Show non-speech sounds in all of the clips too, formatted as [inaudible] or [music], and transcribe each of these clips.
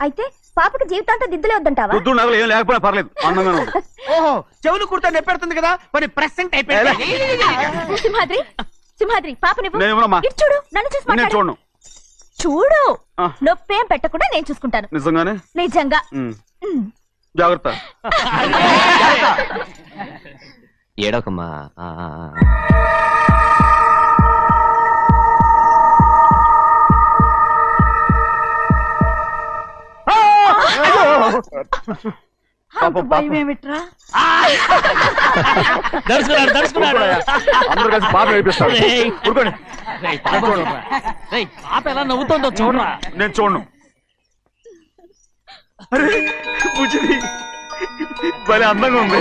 అయితే పాపకి జీవితాంతం దిద్దులే వద్దంటావా? పొద్దు నగలు ఏం లేకపోయినా పర్లేదు. అందంగా ఉంది. [laughs] ఓహో చెవులు కుర్తా నెప్పెడుతుంది కదా మరి ప్రెసెంట్ అయిపోయింది. [laughs] సింహాద్రి సింహాద్రి పాప నువ్వు నేను ఇవ్వనమ్మా. చూడు నన్ను చూసి నేను మాట్లాడు. చూడను చూడు ఆ. నొప్పేం పెట్టకుండా నేను చూసుకుంటాను. నిజంగానే? నిజంగా. ఉమ్. ఉమ్. జాగ్రత్త. [laughs] ఏడోకమ్మా. ఆ, ఆ, ఆ. పాపం, పాపం. దర్శకున్నాడు దర్శకున్నాడు అందరూ కలిసి బాగా నేర్పిస్తారు రేయ్. ఊరుకోండి. రేయ్, పాప. చూడరా. రేయ్, పాప ఎలా నవ్వుతుందో చూడరా. నేను చూడను. అరే బుజ్జిది భలే అందంగా ఉంది.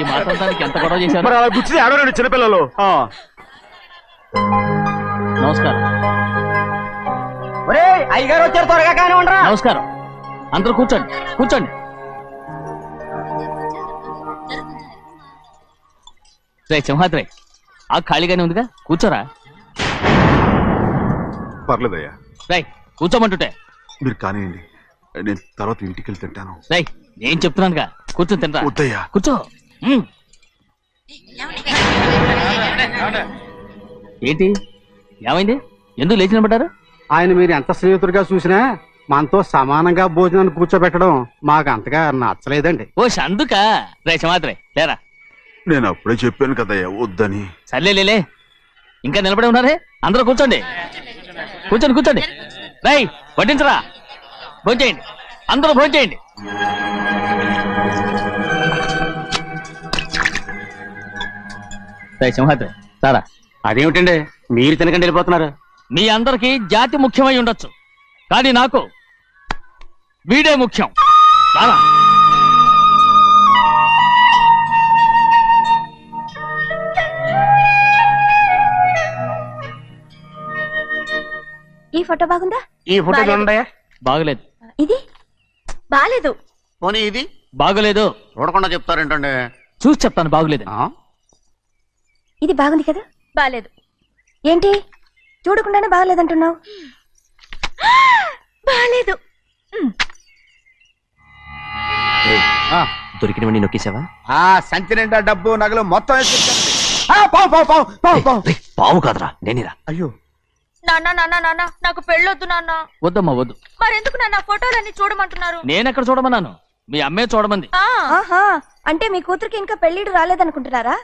ఈ మాట్లాడడానికి ఎంత గొడవ చేశారు? మరి అలా చిన్నపిల్లలు. ఆ. నమస్కారం. ఒరే అయ్యగారు వచ్చారు త్వరగా కానీ ఉండరా నమస్కారం. అందరూ కూర్చోండి కూర్చోండి. రే సింహాద్రి ఆ ఖాళీగానే ఉందిగా? కూర్చోరా. పర్లేదయ్యా. రేయ్ కూర్చోమంటుంటే. మీరు కానివ్వండి నేను తర్వాత ఇంటికి వెళ్ళి తింటాను. రేయ్ నేను చెప్తున్నానుగా. కూర్చొని తినరా? వద్దయ్యా. కూర్చో. ఉమ్. ఏంటి? ఏమైంది? ఎందుకు లేచి నిలబడ్డారు? ఆయన మీరు ఎంత స్నేహితుడిగా చూసినా మనతో సమానంగా భోజనాన్ని కూర్చోబెట్టడం మాకు అంతగా నచ్చలేదండి. ఓ అందుక రే లేరా? నేను అప్పుడే చెప్పాను కదయ్యా వద్దని. సర్లే లేలే ఇంకా నిలబడి ఉన్నారే? అందరూ కూర్చోండి. కూర్చోండి కూర్చోండి. రై వడ్డించరా? భోంచేయండి అందరూ భోంచేయండి రై సింహాద్రి సారా అదేమిటండి? మీరు తినకండి వెళ్ళిపోతున్నారు. మీ అందరికీ జాతి ముఖ్యమై ఉండొచ్చు. కానీ నాకు వీడే ముఖ్యం. రారా. ఈ ఫోటో బాగుందా? ఈ ఫోటో. చూడండి బాగలేదు. ఇది? బాలేదు. పోనీ ఇది? బాగలేదు. చూడకుండా చెప్తారేంటండి? చూసి చెప్తాను బాగలేదు. ఆ? ఇది బాగుంది కదా? బాలేదు. ఏంటి? చూడకుండానే బాగలేదంటున్నావు. [gasps] ఆ. దొరికినవన్నీ నొక్కేసావా? ఆ సంచి నిండా డబ్బు నగలు మొత్తం. ఆ, పావు పావు పావు పావు పావు. రేయ్, పావు కాదురా నేనేరా. అయ్యో. నాన్న నాన్న నాన్న నాకు పెళ్ళొద్దు నాన్న. వద్దమ్మా వద్దు. మరెందుకు నాన్న ఫోటోలన్నీ చూడమంటున్నారు? నేనెక్కడ చూడమన్నాను? మీ అమ్మే చూడమంది. ఆహా అంటే మీ కూతురికి ఇంకా పెళ్ళిడు రాలేదనుకుంటున్నారా?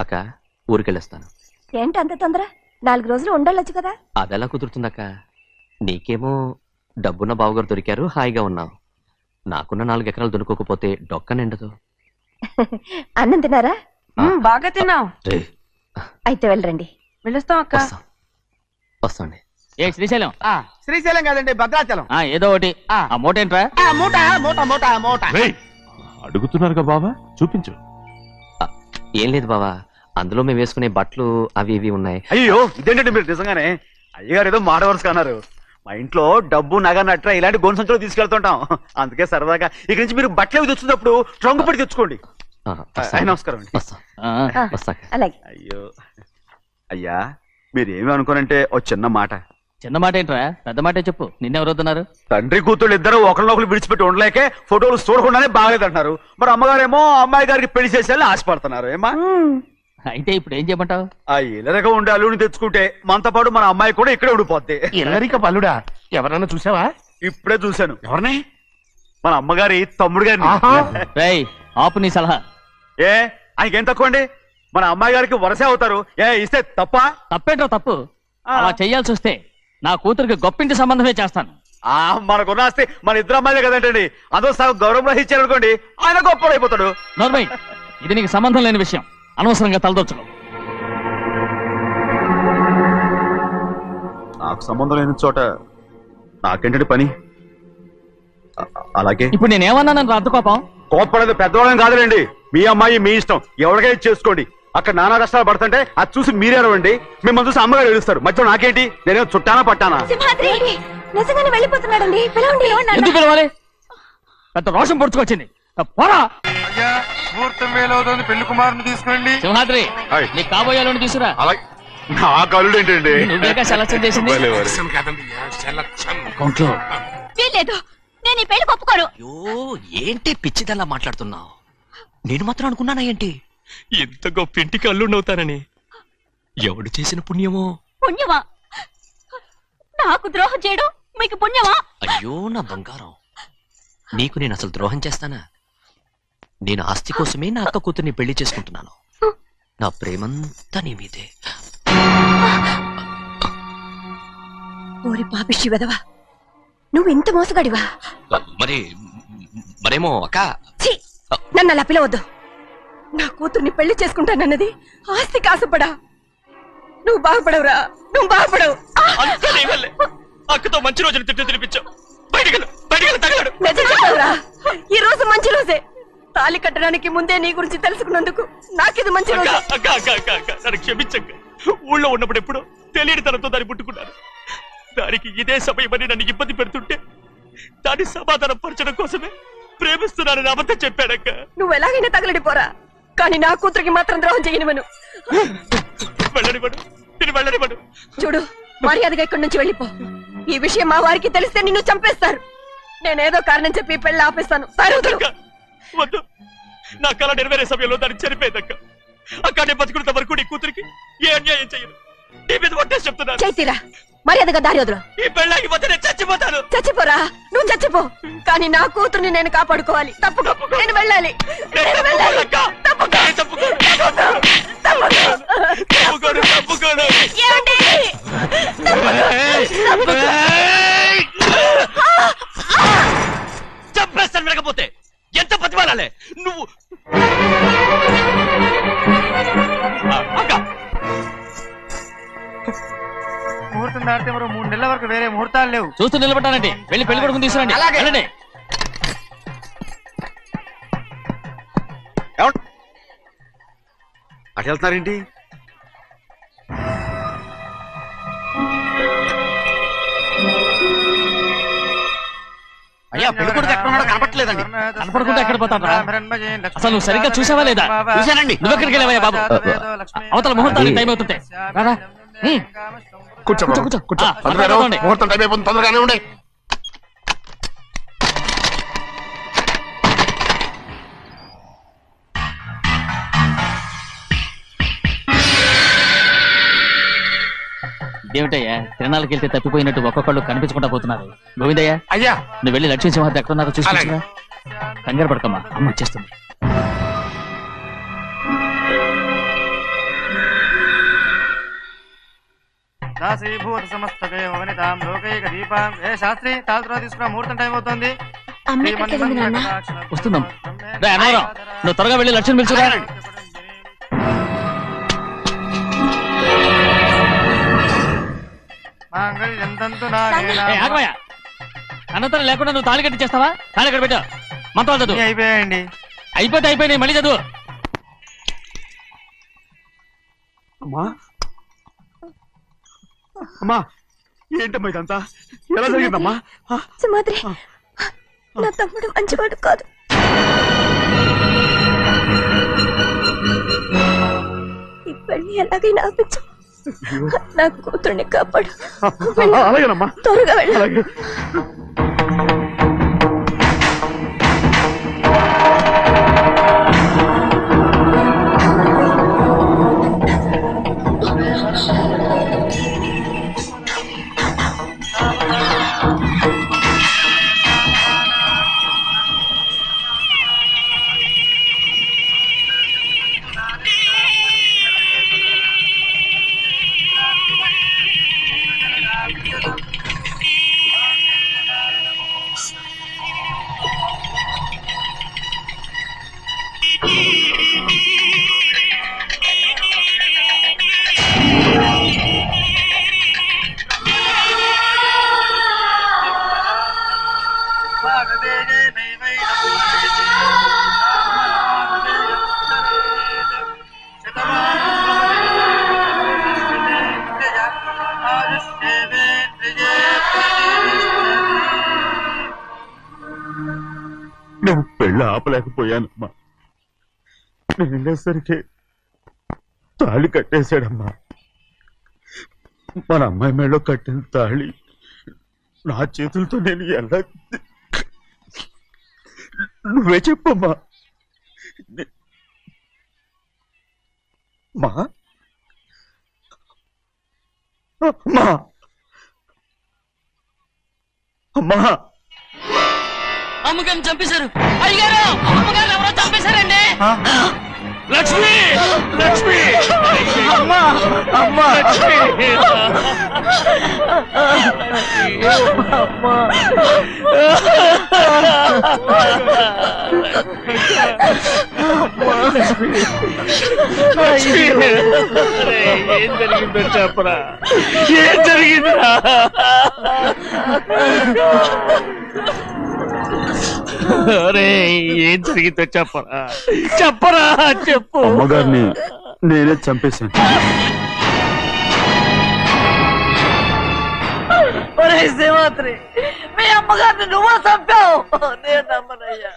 అక్క ఊరికెళ్ళొస్తాను. ఏంటి అంత తొందర? నాలుగు రోజులు ఉండొచ్చు కదా? అదెలా కుదురుతుందక్క? నీకేమో డబ్బున్న బావగారు దొరికారు హాయిగా ఉన్నావు. నాకున్న నాలుగు ఎకరాలు దొరకకపోతే డొక్క నిండదు. [laughs] అన్నం తిన్నారా? బాగా తిన్నావు. అయితే వెళ్ళరండి. వెళ్ళొస్తాం అక్క. వస్తాం. వస్తాండి ఏ శ్రీశైలం. ఆ, శ్రీశైలం కాదండి భద్రాచలం. ఆ ఏదో ఒకటి. ఆ. మూట ఏంట్రా? ఆ, మూట మూట మూట మూట. అడుగుతున్నారుగా బాబా చూపించు. ఏం లేదు బావా. అందులో మేము వేసుకునే బట్టలు అవి ఇవి ఉన్నాయి. అయ్యో ఇదేంటండి మీరు నిజంగానే? అయ్యగారు ఏదో మాట వరుస అన్నారు. మా ఇంట్లో డబ్బు నగ నట్ర ఇలాంటి గోను సంచులు తీసుకెళ్తుంటాం. అందుకే సరదాగా ఇక నుంచి మీరు బట్టలు అవి తెచ్చుకున్నప్పుడు ట్రంక్ పెట్టి తెచ్చుకోండి. నమస్కారం అండి. అలాగే. అయ్యో. అయ్యా మీరు ఏమి అనుకోనంటే ఓ చిన్న మాట. చిన్న మాట ఏంట్రా? పెద్ద మాటే చెప్పు. నిన్నెవరు వద్దన్నారు తండ్రి కూతుళ్ళు ఇద్దరు ఒకరినొకరు విడిచిపెట్టి ఉండలేకే ఫోటోలు చూడకుండానే బాగలేదంటున్నారు. మరి అమ్మగారేమో అమ్మాయి గారికి పెళ్ళి చేసేయాలని ఆశపడుతున్నారు. ఏమా. అయితే ఇప్పుడు ఏం చేయమంటావు? ఆ ఇలరగా ఉండే అల్లుని తెచ్చుకుంటే మనతో పాటు మన అమ్మాయి కూడా ఇక్కడే ఉండిపోద్ది. ఎల్లరిక పల్లుడా? ఎవరన్నా చూసావా? ఇప్పుడే చూశాను. ఎవరిని? మన అమ్మగారి తమ్ముడు గారిని. ఆహా. రేయ్ ఆపు నీ సలహా. ఏ? ఆయనకేం తక్కువ అండి? మన అమ్మాయి గారికి వరసే అవుతారు. ఏ ఇస్తే తప్ప? తప్పేంట్రా తప్పు? ఆ. అలా చెయ్యాల్సి వస్తే నా కూతురికి గొప్పింటి సంబంధమే చేస్తాను. ఆ మనకున్న ఆస్తి మన ఇద్దరు అమ్మాయిలే కదంటండి. అదో సగం గౌరవం ఇచ్చారు అనుకోండి ఆయన గొప్ప అయిపోతాడు నోర్మై ఇది నీకు సంబంధం లేని విషయం. అనవసరంగా తలదొచ్చుకో నాకు సంబంధం లేని చోట నాకేంటండి పని? అలాగే. ఇప్పుడు నేనేమన్నానని రద్దు కోపం? కోప్పడేది పెద్దవాళ్ళని కాదులేండి. మీ అమ్మాయి మీ ఇష్టం. ఎవరికైనా చేసుకోండి. అక్కడ నానా కష్టాలు పడుతుంటే అది చూసి మీరే అరవండి. మిమ్మల్ని చూసి అమ్మగారు ఏడుస్తారు. మధ్యలో నాకేంటి? నేనేం చుట్టానా పట్టానా? నిజంగానే వెళ్ళిపోతున్నాడండి. పిలవండి. ఎందుకు పిలవాలి? పెద్ద రోషం పొడుచుకొచ్చింది. పోరా! ముహూర్తం వేలవుతుంది. పెళ్ళి కుమారుని తీసుకురండి. సింహాద్రి ఆయ్. నీ కాబోయేలోని తీసురా అలాగే. నా కలుడు ఏంటండి? నువ్వేగా సెలక్షన్ చేసింది. భలే వారు. అకౌంట్లో. వీల్లేదు. నేను ఈ పెళ్ళి ఒప్పుకోను. అయ్యో ఏంటి పిచ్చిదల్లా మాట్లాడుతున్నావు? నేను మాత్రం అనుకున్నానా ఏంటి? ఎంత గొప్ప ఇంటికి అల్లుండవుతానని. ఎవడు చేసిన పుణ్యమో? పుణ్యమా? నాకు ద్రోహం చేయడం మీకు పుణ్యమా? అయ్యో నా బంగారం. నీకు నేను అసలు ద్రోహం చేస్తానా? నేను ఆస్తి కోసమే నా అక్క కూతుర్ని పెళ్ళి చేసుకుంటున్నాను. నా ప్రేమంతా నీ మీదే. ఓరి పాపిష్టి వెదవా నువ్వు ఇంత మోసగాడివా? మరి మరేమో అక్క? ఛీ! నన్ను అలా పిలవద్దు. నా కూతుర్ని పెళ్ళి చేసుకుంటానన్నది ఆస్తి కాసుపడా. నువ్వు బాగుపడవురా నువ్వు బాగుపడవు. ఆ! అంతా నీ వల్లే. అక్కతో మంచి రోజులు తిట్టు తినిపించావు బయటికి బయటికి తగలడు. నిజం చెప్పవురా. ఈ రోజు మంచి రోజే. తాళి కట్టడానికి ముందే నీ గురించి తెలుసుకున్నందుకు నాకిది మంచి రోజే. నన్ను క్షమించక్క ఊళ్ళో ఉన్నప్పుడు ఎప్పుడు తెలియని తనతో దాన్ని పుట్టుకున్నాను దానికి ఇదే సమయమని నన్ను ఇబ్బంది పెడుతుంటే దాన్ని సమాధానం పరచడం కోసమే ప్రేమిస్తున్నానని అబద్ధం చెప్పాడక్క నువ్వు ఎలాగైనా తగలడిపోరా కానీ నా కూతురికి మాత్రం ద్రోహం చేయనివను వెళ్ళనివ్వడు నేను వెళ్ళనివ్వడు చూడు మర్యాదగా ఇక్కడి నుంచి వెళ్ళిపో. ఈ విషయం మా వారికి తెలిస్తే నిన్ను చంపేస్తారు. నేనేదో కారణం చెప్పి పెళ్ళి ఆపేస్తాను. తరువుతులు. వద్దు. నా కళ నెరవేరే సమయంలో దాన్ని చనిపోయిందక్క. అక్క నేను బతుకున్నంత వరకు నీ కూతురికి ఏ అన్యాయం చేయను. నీ మీద ఒట్టేసి చెప్తున్నాను. చైతీరా మర్యాదగా దారి వదులు. ఈ పెళ్ళాకి పోతే నేను చచ్చిపోతాను. చచ్చిపోరా నువ్వు చచ్చిపో. కానీ నా కూతుర్ని నేను కాపాడుకోవాలి. తప్పుకో నేను వెళ్ళాలి. నేను వెళ్ళాలి. తప్పుకో. తప్పుకోను. తప్పుకో. తప్పుకోను తప్పుకోను. ఏమండి? చంపేస్తాను వినకపోతే. ఎంత బతిమాలాలే నువ్వు ముహూర్తం దాటితే మరో మూడు నెలల వరకు వేరే ముహూర్తాలు లేవు. చూస్తూ నిలబడ్డానండి. వెళ్ళి పెళ్ళి కొడుకుని తీసుకురండి. వెళ్ళండి. ఏమండి? అటు వెళ్తున్నారేంటి? అయ్యా పెళ్ళి కొడుకు ఎక్కడ ఉన్నాడో కనపట్లేదండి కనపడకుండా ఎక్కడ పోతాడ్రా? అసలు నువ్వు సరిగ్గా చూసావా లేదా? చూశానండి. నువ్వెక్కడికి వెళ్ళావయ్యా బాబు? అవతల ముహూర్తానికి టైం రారా హ్మ్. కూర్చో కూర్చో, కూర్చో. కూర్చో తొందరగా. ముహూర్తం టైం అయిపోతుంది తొందరగానే ఉండే ఇదేమిటయ్యా తిరణాలకి వెళ్తే తప్పిపోయినట్టు ఒక్కొక్కళ్ళు కనిపించకుండా పోతున్నారు. గోవిందయ్య అయ్యా! నువ్వు వెళ్ళి లక్ష్మీ సింహార్తి ఎక్కడ ఉన్నారో చూసుకుంటున్నా కంగారు పడకమ్మా అమ్మ వచ్చేస్తుంది. దాసీభూత సమస్త దేవనితాం లోకైక దీపాం. ఏ శాస్త్రి తాళతో తీసుకురా ముహూర్తం టైం అవుతుంది. అమ్మ ఎక్కడికి వెళ్ళింది నాన్న వస్తుందమ్మ. రా, అన్నవరం. నువ్వు త్వరగా వెళ్ళి లక్ష్మి పిలుచురా అనంతరం లేకుండా నువ్వు తాళి కట్టి చేస్తావా తాళి ఎక్కడ పెట్టావు? మంత్రాలు చదువు. అయిపోయాయండి. అయిపోతే అయిపోయినాయి మళ్ళీ చదువు. అమ్మా. అమ్మా ఏంటమ్మా ఇదంతా? ఎలా జరిగిందమ్మా? సుమాద్రి నా తమ్ముడు మంచివాడు కాదు. ఈ పెళ్ళి ఎలాగైనా ఆపించు. నా కూతుర్ని కాపాడు. త్వరగా వెళ్ళు. ఆపలేకపోయానమ్మా నేనేసరికి తాళి కట్టేశాడమ్మా. మన అమ్మాయి మేడలో కట్టిన తాళి నా చేతులతో నేను ఎలా నువ్వే చెప్పమ్మా. నే- మా? అమ్మా. అమ్మా. అమ్మగారిని చంపేశారు. అయ్యారు అమ్మగారు ఎవరో చంపేశారండి. లక్ష్మి లక్ష్మి. అమ్మా అమ్మా. లక్ష్మి. లక్ష్మి. ఏం జరిగిందో చెప్పరా. ఏం జరిగిందిరా? ఏం జరిగిందో చెప్పరా? చెప్పరా చెప్పు. అమ్మగారిని నేనే చంపేశాను. మీ అమ్మగారిని నువ్వు చంపావు. నేను నమ్మనయ్యా.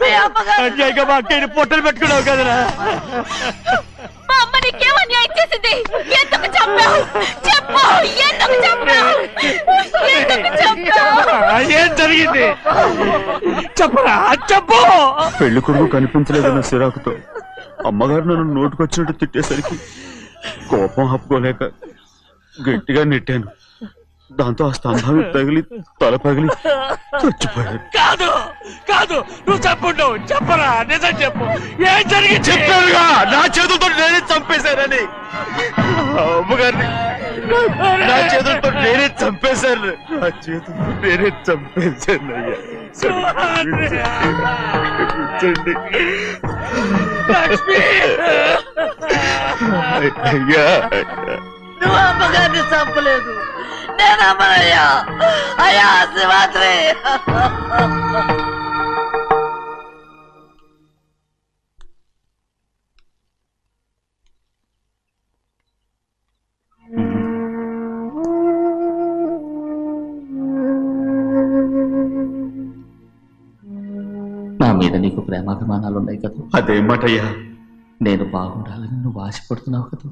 మీ అమ్మగారు పొట్టలు పెట్టుకున్నావు కదరా. మా అమ్మ నీకేం అన్యాయం చేసింది? ఎందుకు చంపావు? చెప్పు ఎందుకు చంపావు ఎందుకు చంపావు ఏం జరిగింది. చెప్పరా చెప్పు. పెళ్ళి కొడుకు కనిపించలేదన్న సిరాకుతో అమ్మగారు నన్ను నోటుకొచ్చినట్టు తిట్టేసరికి కోపం హప్పుకోలేక గట్టిగా నెట్టాను. దాంతో ఆ స్తంభాన్ని తగిలి తల పగిలి చచ్చిపోయాను కాదు కాదు నువ్వు చెప్పుండవు చెప్పరా నిజం చెప్పు. ఏం జరిగింది? చెప్పానుగా నా చేతులతో నేనే చంపేశానని. ఆ అమ్మగారిని నా చేతులతో నేనే చంపేశాను నా చేతులతో నేనే చంపేశాను అయ్యా క్షమించండి. అయ్యా. నువ్వు అమ్మగారిని చంపలేదు. నేను అమ్మనయ్యా అయ్యా శ్రీమాత్రి నా మీద నీకు ప్రేమాభిమానాలు ఉన్నాయి కదా అదేమాటయ్యా నేను బాగుండాలని నువ్వు ఆశపడుతున్నావు కదా?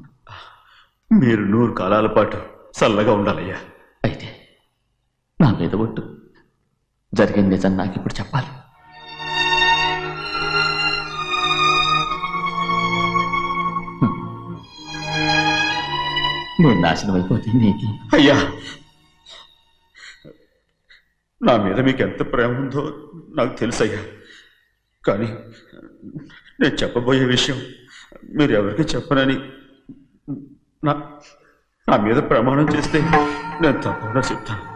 మీరు నూరు కాలాల పాటు చల్లగా ఉండాలయ్యా. నా మీద ఒట్టు. జరిగిన నిజం నాకు ఇప్పుడు చెప్పాలి. నువ్వు నేను నాశనం అయిపోతే నీకి. అయ్యా! నా మీద మీకు ఎంత ప్రేమ ఉందో నాకు తెలుసయ్యా. కానీ నేను చెప్పబోయే విషయం మీరు ఎవరికి చెప్పనని నా నా మీద ప్రమాణం చేస్తే నేను తప్పకుండా చెప్తాను.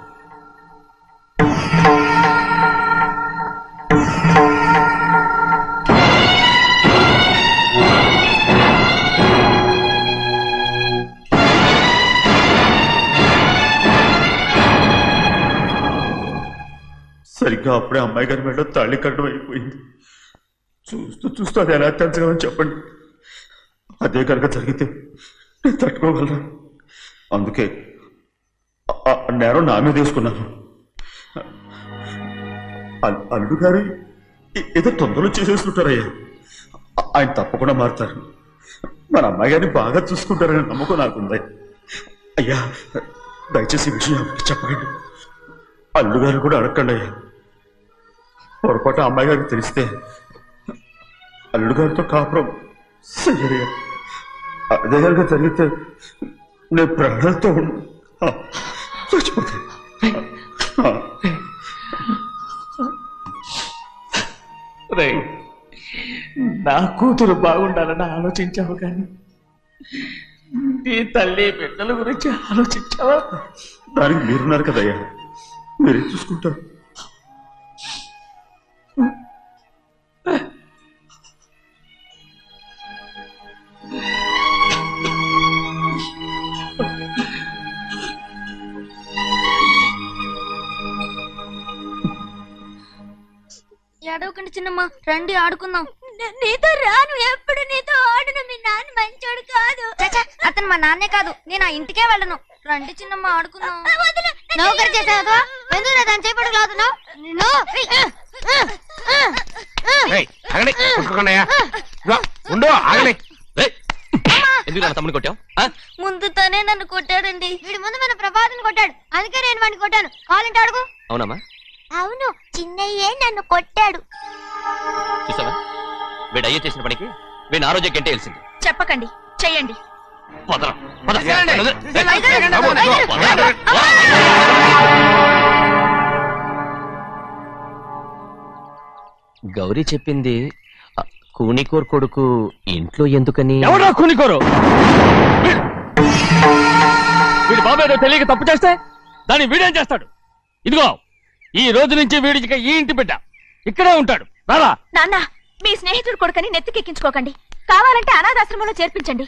సరిగ్గా అప్పుడే అమ్మాయి గారి మెడలో తాళి కట్టడం అయిపోయింది. చూస్తూ చూస్తూ అది ఎలా తెంచగలని చెప్పండి. అదే కనుక జరిగితే నేను తట్టుకోగలను? అందుకే నేరం నా మీద వేసుకున్నాను. అల్లుడు గారు ఏదో తొందరలో చేసేసుకుంటారయ్యా ఆయన తప్పకుండా మారుతారు. మన అమ్మాయి గారిని బాగా చూసుకుంటారని నమ్మకం నాకుంది. అయ్యా దయచేసి విషయం చెప్పండి చెప్పకండి కూడా అడగండి అయ్యా. పొరపాటు అమ్మాయి గారికి తెలిస్తే అల్లుడు గారితో కాపురం అదే కనుక జరిగితే నేను ప్రాణాలతో చచ్చిపోతాను. నా కూతురు బాగుండాలని ఆలోచించావు కానీ నీ తల్లి బిడ్డల గురించి ఆలోచించావా? దానికి మీరున్నారు కదయ్యా. మీరే చూసుకుంటారు. ఏడవకండి చిన్నమ్మ? రండి ఆడుకుందాం. నీతో రాను ఎప్పుడు నీతో ఆడను మీ నాన్న మంచోడు కాదు. అతను మా నాన్నే కాదు. నేను ఆ ఇంటికే వెళ్ళను. రండి చిన్నమ్మ ఆడుకుందాం. నౌకరు చేసావు ఎందుకు దాని చేపడు నిన్ను ఉండు ఆగలే ఎందుకు నా తమ్ముని కొట్టావు? ముందు తనే నన్ను కొట్టాడండి. వీడి ముందు మన ప్రభాతం కొట్టాడు. అందుకే నేను వాడిని కొట్టాను. కావాలంటే అడుగు. అవునమ్మా. అవును చిన్నయ్యే నన్ను కొట్టాడు. చూసావా? వీడు అయ్యే చేసిన పనికి వీడి ఆరోగ్యం కంటే తెలిసింది చెప్పకండి చెయ్యండి. గౌరీ చెప్పింది కూనికోర్ కొడుకు ఇంట్లో ఎందుకని? ఎవడా కూనికోరు? వీడు. వీడి బాబు ఏదో తెలియక తప్పు చేస్తే దాన్ని వీడేం చేస్తాడు? ఇదిగో ఈ రోజు నుంచి వీడికి ఈ ఇంటి బిడ్డ. ఇక్కడే ఉంటాడు. రారా. నాన్న మీ స్నేహితుడు కొడుకని నెత్తికెక్కించుకోకండి. కావాలంటే అనాథాశ్రమంలో చేర్పించండి.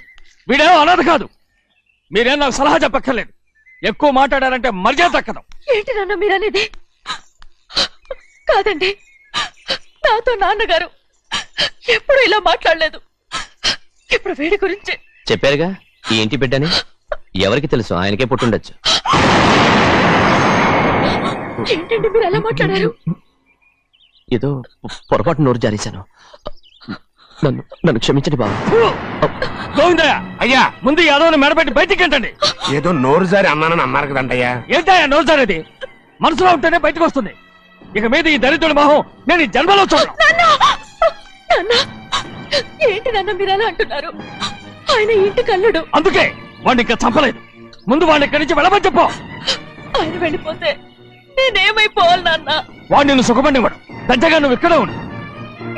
వీడేమో అనాథ కాదు. మీరేం నాకు సలహా చెప్పక్కర్లేదు. ఎక్కువ మాట్లాడారంటే మర్యాద తక్కదు ఏంటి నాన్న మీరనేది? కాదండి. నాతో నాన్నగారు ఎప్పుడు ఇలా మాట్లాడలేదు. ఇప్పుడు వీడి గురించి చెప్పారుగా? ఈ ఇంటి బిడ్డని ఎవరికి తెలుసు? ఆయనకే పుట్టుండొచ్చు. ఏంటండి మీరు ఎలా మాట్లాడారు? ఏదో పొరపాటు నోరు జారేశాను. నన్ను నన్ను క్షమించండి బాబు. గోవిందయ్య అయ్యా ముందు ఈ అదవుని మెడపెట్టి బయటికి ఏంటండి? ఏదో నోరు జారి అన్నానని అన్నారు కదంటయ్యా ఏంటయ్యా నోసారేది మనసులో ఉంటేనే బయటకు వస్తుంది. ఇక మీద ఈ దరిద్రుడి మొహం నేను ఈ జన్మలో చూడను. నాన్న! ఏంటి నాన్న మీరు అలా అంటున్నారు? ఆయన ఇంటి కల్లుడు. అందుకే వాడిని ఇంకా చంపలేదు. ముందు వాడిని ఇక్కడి నుంచి వెళ్ళమని చెప్పు. ఆయన వెళ్ళిపోతే నేనేమైపోవాలి నాన్న? వాడిని నువ్వు సుఖపడివాడు పెద్దగా నువ్వు ఇక్కడే ఉండు.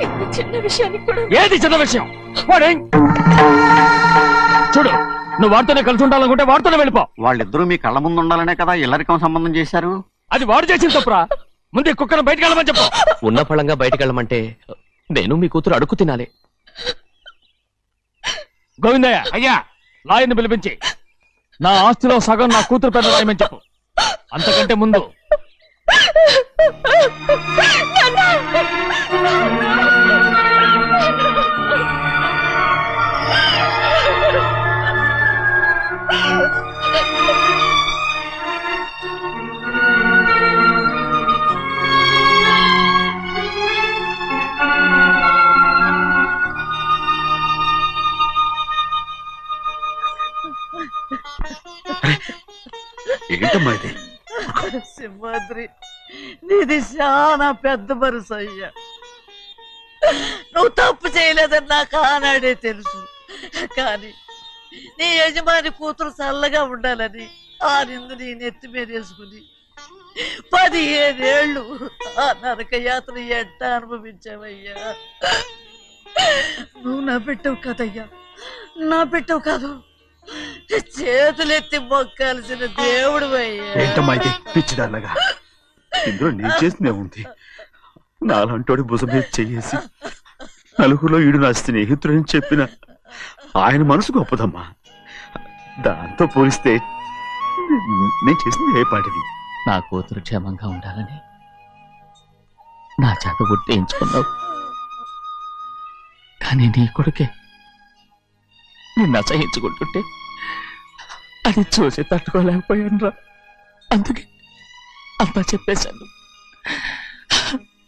ఇంత చిన్న విషయానికి కూడా ఏది చిన్న విషయం? వాడేం చూడు నువ్వు వాడితోనే కలిసి ఉండాలనుకుంటే వాడితోనే వెళ్ళిపో. వాళ్ళిద్దరూ మీ కళ్ళ ముందు ఉండాలనే కదా ఇల్లరికం సంబంధం చేశారు? అది వాడు చేసిన తప్పురా. ముందు ఈ కుక్కను బయటకు వెళ్ళమని చెప్పు. ఉన్న ఫలంగా బయటకు వెళ్ళమంటే నేను మీ కూతురు అడుగు తినాలి. గోవిందయ్య అయ్యా లాయర్ని పిలిపించి నా ఆస్తిలో సగం నా కూతురు పెద్ద రాయమని చెప్పు. అంతకంటే ముందు ఏంటమ్మా ఇది? సింహాద్రి నీది చాలా పెద్ద మనసు అయ్యా. నువ్వు తప్పు చేయలేదని నాకు ఆనాడే తెలుసు. కానీ నీ యజమాని కూతురు చల్లగా ఉండాలని ఆ నిందు నీ నెత్తి మీద వేసుకుని పదిహేనేళ్ళు ఆ నరక యాత్ర ఎట్ట అనుభవించావయ్యా. నువ్వు నా పెట్టవు కదయ్యా. నా పెట్టవు కాదు. చేతులెత్తి మొక్కాల్సిన దేవుడు ఏంటమ్మా ఇది? పిచ్చిదాన్నగా ఇందులో నేను చేసినే ఉంది నాలంటోడి భుజం మీద చెయ్యేసి నలుగురిలో ఈడు నా స్నేహితుడని చెప్పిన ఆయన మనసు గొప్పదమ్మా. దాంతో పోలిస్తే నేను చేసింది ఏ పాటిది? నా కూతురు క్షేమంగా ఉండాలని నా చేత గుర్తించుకున్నావు కానీ నీ కొడుకే నిన్ను అసహించుకుంటుంటే అది చూసి తట్టుకోలేకపోయాను రా అందుకే అంతా చెప్పేశాను.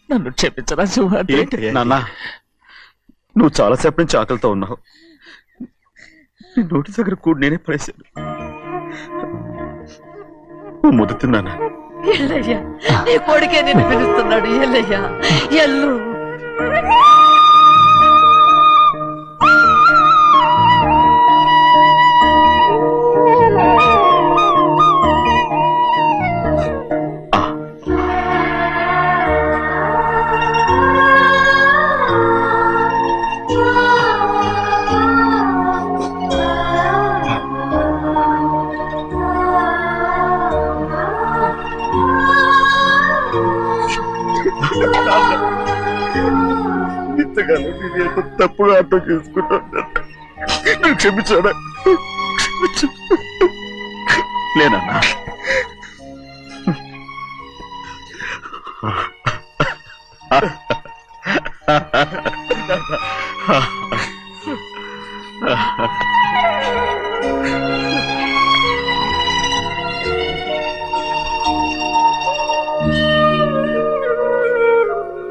నన్ను క్షమించరా నాన్న నువ్వు చాలాసేపు నుంచి ఆకలితో ఉన్నావు. నీ నోటి దగ్గర కూడా నేనే పడేశాను. నువ్వు ముద్దు తిన్నానా? ఎల్లయ్యా నీ కొడుకే నిన్ను పిలుస్తున్నాడు. ఎల్లయ్యా ఎల్లు. ఇంతకాలం నేను ఎంత తప్పుగా అర్థం చేసుకుంటాను. క్షమించాడా. క్షమించు. లేనన్నా